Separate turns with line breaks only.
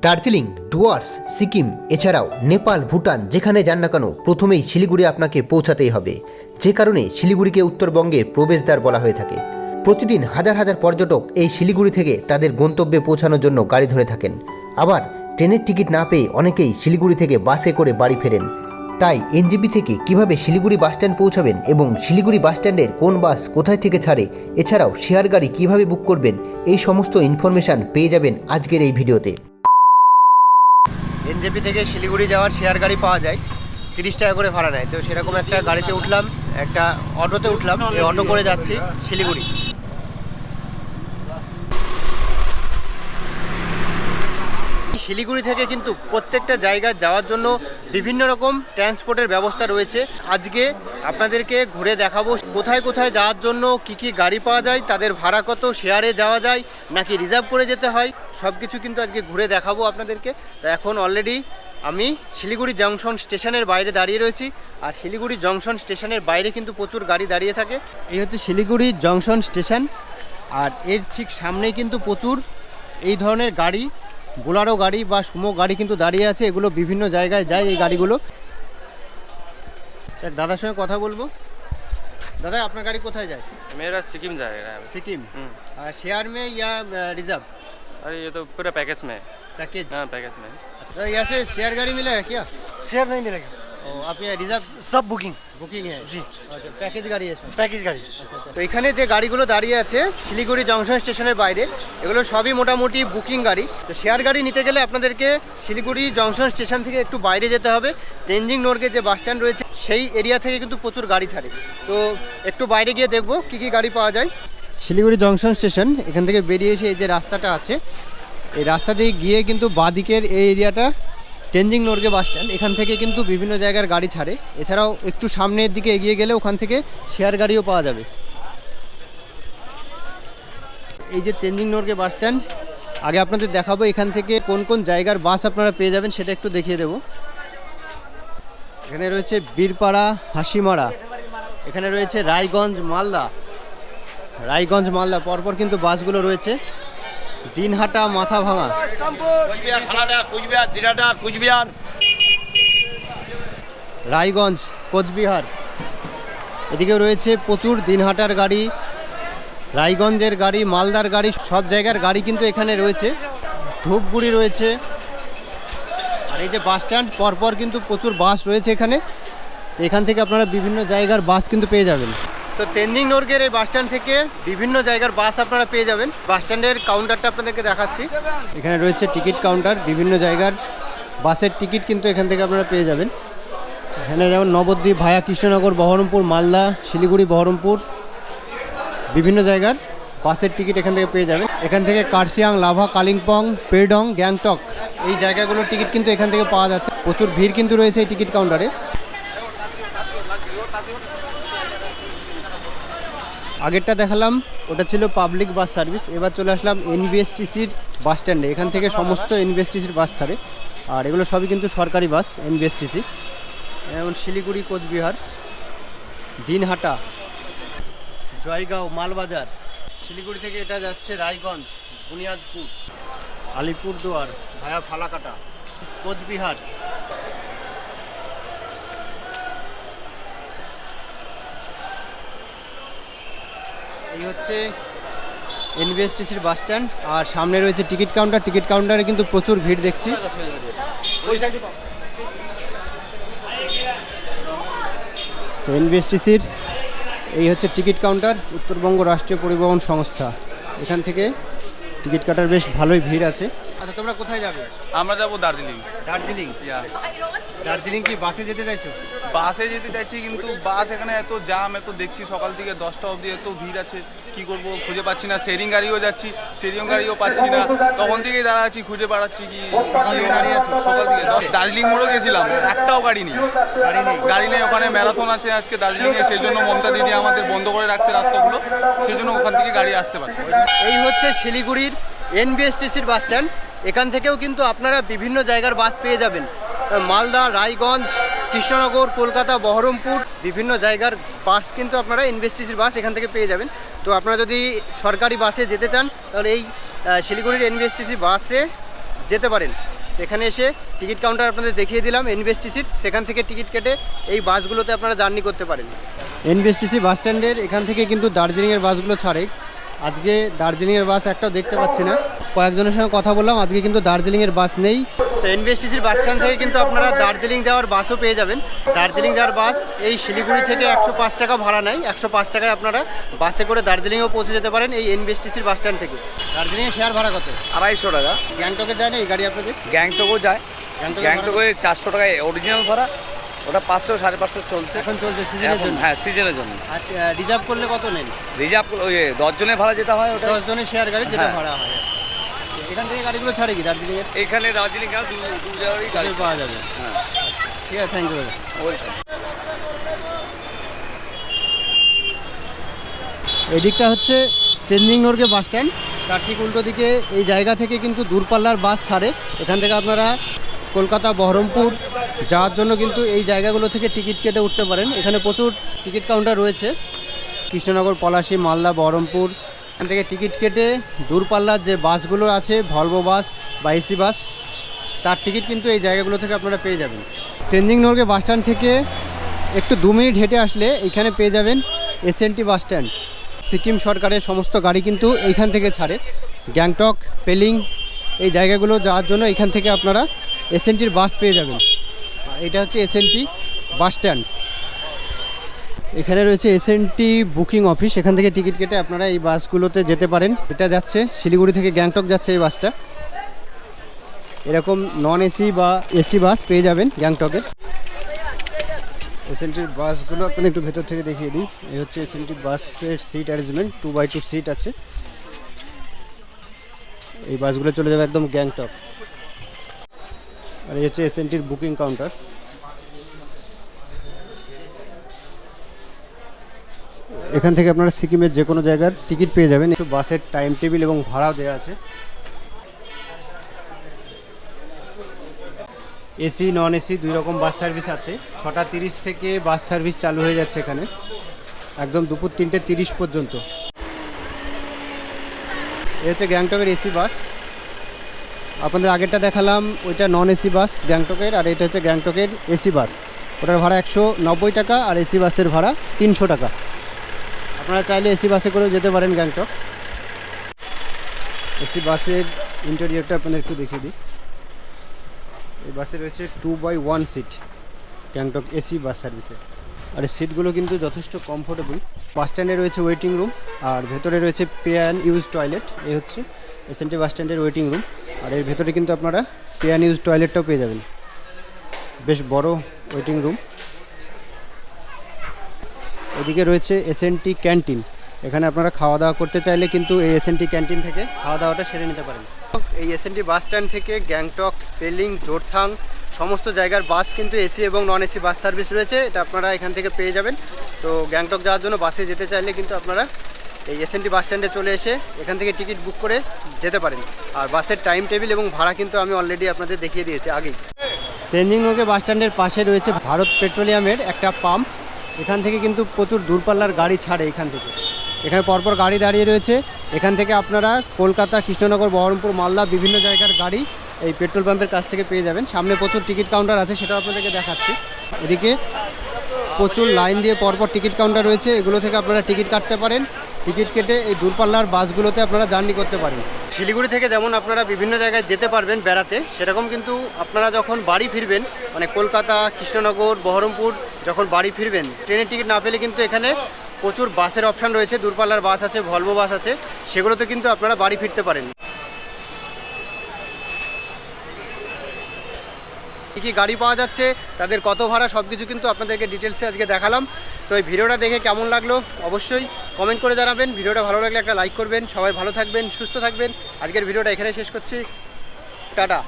দার্জিলিং, ডুয়ার্স, সিকিম, এছাড়াও নেপাল, ভুটান, যেখানে যান না কেন প্রথমেই শিলিগুড়ি আপনাকে পৌঁছাতেই হবে। যে কারণে শিলিগুড়িকে উত্তরবঙ্গের প্রবেশদ্বার বলা হয়ে থাকে। প্রতিদিন হাজার হাজার পর্যটক এই শিলিগুড়ি থেকে তাদের গন্তব্যে পৌঁছানোর জন্য গাড়ি ধরে থাকেন। আবার ট্রেনের টিকিট না পেয়ে অনেকেই শিলিগুড়ি থেকে বাসে করে বাড়ি ফেরেন। তাই এনজিবি থেকে কীভাবে শিলিগুড়ি বাসস্ট্যান্ড পৌঁছাবেন এবং শিলিগুড়ি বাসস্ট্যান্ডের কোন বাস কোথায় থেকে ছাড়ে, এছাড়াও শেয়ার গাড়ি কীভাবে বুক করবেন, এই সমস্ত ইনফরমেশান পেয়ে যাবেন আজকের এই ভিডিওতে। এনজেপি থেকে শিলিগুড়ি যাওয়ার শেয়ার গাড়ি পাওয়া যায়, তিরিশ টাকা করে ভাড়া নেয়। তো সেরকম একটা গাড়িতে উঠলাম, একটা অটোতে উঠলাম অটো করে যাচ্ছি শিলিগুড়ি। শিলিগুড়ি থেকে কিন্তু প্রত্যেকটা জায়গায় যাওয়ার জন্য বিভিন্ন রকম ট্রান্সপোর্টের ব্যবস্থা রয়েছে। আজকে আপনাদেরকে ঘুরে দেখাবো কোথায় কোথায় যাওয়ার জন্য কি কি গাড়ি পাওয়া যায়, তাদের ভাড়া কত, শেয়ারে যাওয়া যায়, নাকি রিজার্ভ করে যেতে হয় সব কিছু কিন্তু আজকে ঘুরে দেখাবো আপনাদেরকে। তো এখন অলরেডি আমি শিলিগুড়ি জংশন স্টেশনের বাইরে দাঁড়িয়ে রয়েছি, আর শিলিগুড়ি জংশন স্টেশনের বাইরে কিন্তু প্রচুর গাড়ি দাঁড়িয়ে থাকে। এই হচ্ছে শিলিগুড়ি জংশন স্টেশন, আর এর ঠিক সামনেই কিন্তু প্রচুর এই ধরনের গাড়ি বোলারো গাড়ি বা সুমো গাড়ি কিন্তু দাঁড়িয়ে আছে এগুলো বিভিন্ন জায়গায় যায় এই গাড়িগুলো এক দাদার সঙ্গে কথা বলবো দাদা আপনার গাড়ি কোথায় যায়
मेरा सिक्किम जाएगा अभी।
सिक्किम
हम्म।
शेयर में या रिजर्व
अरे ये तो पूरा पैकेज में है
पैकेज
हाँ पैकेज में है
अच्छा तो यहाँ से शेयर गाड़ी मिला है क्या
शेयर नहीं मिलेगा
আপনি
রিজার্ভ সব
বুকিং বুকিং
জি।
আচ্ছা, প্যাকেজ গাড়ি আছে।
প্যাকেজ গাড়ি। আচ্ছা, আচ্ছা।
তো এখানে যে গাড়িগুলো দাঁড়িয়ে আছে শিলিগুড়ি জংশন স্টেশনের বাইরে এগুলো সবই মোটামুটি বুকিং গাড়ি। তো শেয়ার গাড়ি নিতে গেলে আপনাদেরকে শিলিগুড়ি জংশন স্টেশন থেকে একটু বাইরে যেতে হবে। তেনজিং নোর্গে যে বাস স্ট্যান্ড রয়েছে সেই এরিয়া থেকে কিন্তু প্রচুর গাড়ি ছাড়ে। তো একটু বাইরে গিয়ে দেখব কী কী গাড়ি পাওয়া যায়। শিলিগুড়ি জংশন স্টেশন এখান থেকে বেরিয়ে এসে এই যে রাস্তাটা আছে এই রাস্তা দিয়ে গিয়ে কিন্তু বাঁদিকের এই এরিয়াটা তেনজিং নর্গে বাস স্ট্যান্ড এখান থেকে কিন্তু বিভিন্ন জায়গার গাড়ি ছাড়ে। এছাড়াও একটু সামনের দিকে এগিয়ে গেলে ওখান থেকে শেয়ার গাড়িও পাওয়া যাবে। এই যে তেনজিং নর্গে বাস স্ট্যান্ড আগে আপনাদের দেখাবো এখান থেকে কোন কোন জায়গার বাস আপনারা পেয়ে যাবেন, সেটা একটু দেখিয়ে দেবো। এখানে রয়েছে বীরপাড়া, হাসিমারা। এখানে রয়েছে রায়গঞ্জ, মালদা। রায়গঞ্জ, মালদা, পরপর কিন্তু বাসগুলো রয়েছে। দিনহাটা মাথা ভাঙা।
কুচবিহার
রায়গঞ্জ কোচবিহার। এদিকে রয়েছে প্রচুর দিনহাটার গাড়ি রায়গঞ্জের গাড়ি মালদার গাড়ি সব জায়গার গাড়ি কিন্তু এখানে রয়েছে। ধূপগুড়ি রয়েছে। আর এই যে বাস স্ট্যান্ড পরপর কিন্তু প্রচুর বাস রয়েছে এখানে। তো এখান থেকে আপনারা বিভিন্ন জায়গার বাস কিন্তু পেয়ে যাবেন। তো তেনজিং নর্গের এই বাস স্ট্যান্ড থেকে বিভিন্ন জায়গার বাস আপনারা পেয়ে যাবেন। বাস স্ট্যান্ডের কাউন্টারটা আপনাদেরকে দেখাচ্ছি। এখানে রয়েছে টিকিট কাউন্টার বিভিন্ন জায়গার বাসের টিকিট কিন্তু এখান থেকে আপনারা পেয়ে যাবেন। এখানে যেমন নবদ্বীপ ভায়া কৃষ্ণনগর, বহরমপুর, মালদা, শিলিগুড়ি, বহরমপুর, বিভিন্ন জায়গার বাসের টিকিট এখান থেকে পেয়ে যাবেন। এখান থেকে কার্শিয়াং, লাভা, কালিম্পং পেডং গ্যাংটক এই জায়গাগুলোর টিকিট কিন্তু এখান থেকে পাওয়া যাচ্ছে। প্রচুর ভিড় কিন্তু রয়েছে এই টিকিট কাউন্টারে আগেরটা দেখালাম, ওটা ছিল পাবলিক বাস সার্ভিস এবার চলে আসলাম এনবিএসটিসির বাস স্ট্যান্ডে এখান থেকে সমস্ত এনবিএসটিসির বাস ছাড়ে। আর এগুলো সবই কিন্তু সরকারি বাস এনবিএসটিসি যেমন শিলিগুড়ি, কোচবিহার, দিনহাটা, জয়গাঁও, মালবাজার। শিলিগুড়ি থেকে এটা যাচ্ছে রায়গঞ্জ, বুনিয়াদপুর, আলিপুরদুয়ার, ভায়া ফালাকাটা, কোচবিহার। এই হচ্ছে এনবিএসটিসির বাস স্ট্যান্ড আর সামনে রয়েছে টিকিট কাউন্টার। টিকিট কাউন্টারে কিন্তু প্রচুর ভিড় দেখছি। তো এনবিএসটিসির এই হচ্ছে টিকিট কাউন্টার উত্তরবঙ্গ রাষ্ট্রীয় পরিবহন সংস্থা। এখান থেকে টিকিট কাটার বেশ ভালোই ভিড় আছে। আচ্ছা তোমরা কোথায় যাবে?
আমরা যাব দার্জিলিং।
দার্জিলিং। দার্জিলিং কি বাসে যেতে চাইছো?
বাসে যেতে চাইছি কিন্তু বাস এখানে এত জাম এত দেখছি সকাল থেকে দশটা অবধি এত ভিড় আছে কি করব খুঁজে পাচ্ছি না। শেয়ারিং গাড়িও যাচ্ছি শেয়ারিং গাড়িও পাচ্ছি না। তখন থেকেই দাঁড়াচ্ছি খুঁজে বেড়াচ্ছি কি
সকাল থেকে দাঁড়িয়ে আছো?
সকাল থেকে। দার্জিলিং মোড়ও গেছিলাম একটাও গাড়ি নেই।
গাড়ি নেই?
গাড়ি নেই ওখানে ম্যারাথন আছে আজকে দার্জিলিংয়ে সেই জন্য মমতা দিদি আমাদের বন্ধ করে রাখছে রাস্তাগুলো সেই জন্য ওখান থেকে গাড়ি আসতে পারছে
এই হচ্ছে শিলিগুড়ির এনবিএসটিসির বাস স্ট্যান্ড এখান থেকেও কিন্তু আপনারা বিভিন্ন জায়গার বাস পেয়ে যাবেন। মালদা, রায়গঞ্জ, কৃষ্ণনগর, কলকাতা, বহরমপুর বিভিন্ন জায়গার বাস কিন্তু আপনারা এনবিএসটিসির বাস এখান থেকে পেয়ে যাবেন। তো আপনারা যদি সরকারি বাসে যেতে চান, তাহলে এই শিলিগুড়ির এনবিএসটিসি বাসে যেতে পারেন। এখানে এসে টিকিট কাউন্টার আপনাদের দেখিয়ে দিলাম এনবিএসটিসির সেখান থেকে টিকিট কেটে এই বাসগুলোতে আপনারা জার্নি করতে পারেন। এনবিএসটিসি বাস স্ট্যান্ডের এখান থেকে কিন্তু দার্জিলিংয়ের বাসগুলো ছাড়ে। আজকে দার্জিলিংয়ের বাস একটাও দেখতে পাচ্ছি না। কয়েকজনের সঙ্গে কথা বললাম আজকে কিন্তু দার্জিলিংয়ের বাস নেই। তো এনবিএসটিসির বাস স্ট্যান্ড থেকে কিন্তু আপনারা দার্জিলিং যাওয়ার বাসও পেয়ে যাবেন। দার্জিলিং যাওয়ার বাস এই শিলিগুড়ি থেকে একশো পাঁচ টাকা ভাড়া নেয়। একশো পাঁচ টাকায় আপনারা বাসে করে দার্জিলিংও পৌঁছে যেতে পারেন এই এনবিএসটিসির বাস স্ট্যান্ড থেকে। দার্জিলিংয়ে শেয়ার ভাড়া কত?
আড়াইশো টাকা।
গ্যাংটকে যায় না এই গাড়ি আপনাদের?
গ্যাংটকও যায়।
গ্যাংটকে
চারশো টাকায় অরিজিনাল ভাড়া। ওটা পাঁচশো সাড়ে পাঁচশো চলছে।
এখন চলছে সিজনের জন্য?
হ্যাঁ সিজনের জন্য।
আর রিজার্ভ করলে কত নেন?
রিজার্ভ ওই দশ জনের ভাড়া যেটা হয় ওটা?
দশ জনের শেয়ার গাড়ি যেটা
হ্যাঁ।
ভাড়া হয়। এখান থেকে গাড়িগুলো ছাড়ে কি দার্জিলিংয়ের?
এখানে দার্জিলিং গেলে দু দু জায়গারই গাড়ি
গাড়ি পাওয়া যাবে।
হ্যাঁ।
ঠিক আছে থ্যাংক ইউ
ওয়েলকাম
এই দিকটা হচ্ছে তেনজিং নোরগে বাস স্ট্যান্ড তার ঠিক উল্টো দিকে এই জায়গা থেকে কিন্তু দূরপাল্লার বাস ছাড়ে। এখান থেকে আপনারা কলকাতা, বহরমপুর যাওয়ার জন্য কিন্তু এই জায়গাগুলো থেকে টিকিট কেটে উঠতে পারেন। এখানে প্রচুর টিকিট কাউন্টার রয়েছে। কৃষ্ণনগর, পলাশী, মালদা, বহরমপুর। এখান থেকে টিকিট কেটে দূরপাল্লার যে বাসগুলো আছে ভলভো বাস বা এসি বাস, তার টিকিট কিন্তু এই জায়গাগুলো থেকে আপনারা পেয়ে যাবেন। তেনজিং নোরগে বাস স্ট্যান্ড থেকে একটু দু মিনিট হেঁটে আসলে এখানে পেয়ে যাবেন এসএনটি বাস স্ট্যান্ড। সিকিম সরকারের সমস্ত গাড়ি কিন্তু এইখান থেকে ছাড়ে। গ্যাংটক, পেলিং, এই জায়গাগুলো যাওয়ার জন্য এখান থেকে আপনারা এসএনটির বাস পেয়ে যাবেন। এটা হচ্ছে এসএনটি বাস স্ট্যান্ড এখানে রয়েছে এসএনটি বুকিং অফিস এখান থেকে টিকিট কেটে আপনারা এই বাসগুলোতে যেতে পারেন। এটা যাচ্ছে শিলিগুড়ি থেকে গ্যাংটক যাচ্ছে এই বাসটা এরকম নন এসি বা এসি বাস পেয়ে যাবেন গ্যাংটকে এসএনটির বাসগুলো আপনাদের একটু ভেতর থেকে দেখিয়ে দিই। এই হচ্ছে এসএনটি বাসের seat arrangement two by two seat আছে। এই বাসগুলো চলে যাবে একদম গ্যাংটক আর এই হচ্ছে এসএনটির বুকিং কাউন্টার এখান থেকে আপনারা সিকিমের যে কোনো জায়গার টিকিট পেয়ে যাবেন। একটু বাসের টাইম টেবিল এবং ভাড়াও দেওয়া আছে। এসি নন এসি দুই রকম বাস সার্ভিস আছে। ছটা তিরিশ থেকে বাস সার্ভিস চালু হয়ে যাচ্ছে এখানে। একদম দুপুর তিনটে তিরিশ পর্যন্ত। এই হচ্ছে গ্যাংটকের এসি বাস আপনাদের আগেরটা দেখালাম, ওইটা নন এসি বাস গ্যাংটকের, আর এটা হচ্ছে গ্যাংটকের এসি বাস ওটার ভাড়া একশো নব্বই টাকা, আর এসি বাসের ভাড়া তিনশো টাকা। আপনারা চাইলে এসি বাসে করেও যেতে পারেন গ্যাংটক। এসি বাসের ইন্টেরিয়রটা আপনাদের একটু দেখিয়ে দিই। এই বাসে রয়েছে two by one seat Gangtok AC bus সার্ভিসে আর সিটগুলো কিন্তু যথেষ্ট কমফোর্টেবল বাস স্ট্যান্ডে রয়েছে ওয়েটিং রুম আর ভেতরে রয়েছে পে অ্যান্ড ইউজ টয়লেট এই হচ্ছে এসএনটি বাস স্ট্যান্ডের ওয়েটিং রুম আর এর ভেতরে কিন্তু আপনারা পে অ্যান্ড ইউজ টয়লেটটাও পেয়ে যাবেন। বেশ বড় ওয়েটিং রুম এদিকে রয়েছে এসএনটি ক্যান্টিন এখানে আপনারা খাওয়া দাওয়া করতে চাইলে কিন্তু এই এসএনটি ক্যান্টিন থেকে খাওয়া দাওয়াটা সেরে নিতে পারেন। এই এসএনটি বাস স্ট্যান্ড থেকে গ্যাংটক পেলিং জোরথাং সমস্ত জায়গার বাস কিন্তু এসি এবং নন এসি বাস সার্ভিস রয়েছে। এটা আপনারা এখান থেকে পেয়ে যাবেন। তো গ্যাংটক যাওয়ার জন্য বাসে যেতে চাইলে কিন্তু আপনারা এই এসএনটি বাস স্ট্যান্ডে চলে এসে এখান থেকে টিকিট বুক করে যেতে পারেন। আর বাসের টাইম টেবিল এবং ভাড়া কিন্তু আমি অলরেডি আপনাদের দেখিয়ে দিয়েছি আগেই। তেনজিং নৌকে বাস স্ট্যান্ডের পাশে রয়েছে ভারত পেট্রোলিয়ামের একটা পাম্প এখান থেকে কিন্তু প্রচুর দূরপাল্লার গাড়ি ছাড়ে এখান থেকে। এখানে পরপর গাড়ি দাঁড়িয়ে রয়েছে। এখান থেকে আপনারা কলকাতা, কৃষ্ণনগর, বহরমপুর, মালদা বিভিন্ন জায়গার গাড়ি এই পেট্রোল পাম্পের কাছ থেকে পেয়ে যাবেন। সামনে প্রচুর টিকিট কাউন্টার আছে, সেটাও আপনাদেরকে দেখাচ্ছি। এদিকে প্রচুর লাইন দিয়ে পরপর টিকিট কাউন্টার রয়েছে। এগুলো থেকে আপনারা টিকিট কাটতে পারেন। টিকিট কেটে এই দূরপাল্লার বাসগুলোতে আপনারা জার্নি করতে পারেন। শিলিগুড়ি থেকে যেমন আপনারা বিভিন্ন জায়গায় যেতে পারবেন বেড়াতে, সেরকম কিন্তু আপনারা যখন বাড়ি ফিরবেন মানে কলকাতা, কৃষ্ণনগর, বহরমপুর যখন বাড়ি ফিরবেন, ট্রেনের টিকিট না পেলে কিন্তু এখানে প্রচুর বাসের অপশান রয়েছে, দূরপাল্লার বাস আছে, ভলভো বাস আছে, সেগুলোতে কিন্তু আপনারা বাড়ি ফিরতে পারেন। কী কী গাড়ি পাওয়া যাচ্ছে, তাদের কত ভাড়া সব কিছু কিন্তু আপনাদেরকে ডিটেলসে আজকে দেখালাম। তো এই ভিডিওটা দেখে কেমন লাগল? অবশ্যই কমেন্ট করে জানাবেন। ভিডিওটা ভালো লাগলে একটা লাইক করবেন। সবাই ভালো থাকবেন, সুস্থ থাকবেন। আজকের ভিডিওটা এখানে শেষ করছি। টাটা।